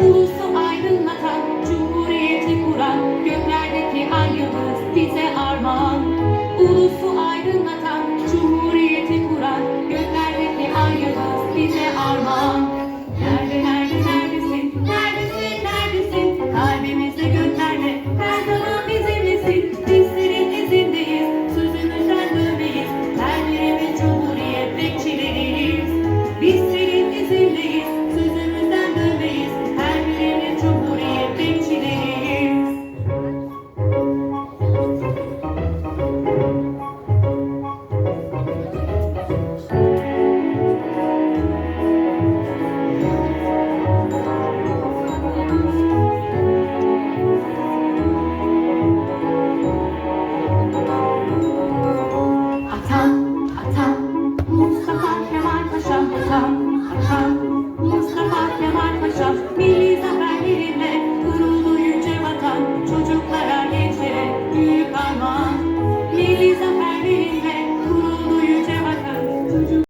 Ulusu aydınlatan, cumhuriyeti kuran, göklerdeki ay yıldız bize armağan. Ulusu aydınlatan, cumhuriyeti kuran, göklerdeki ay yıldız bize armağan.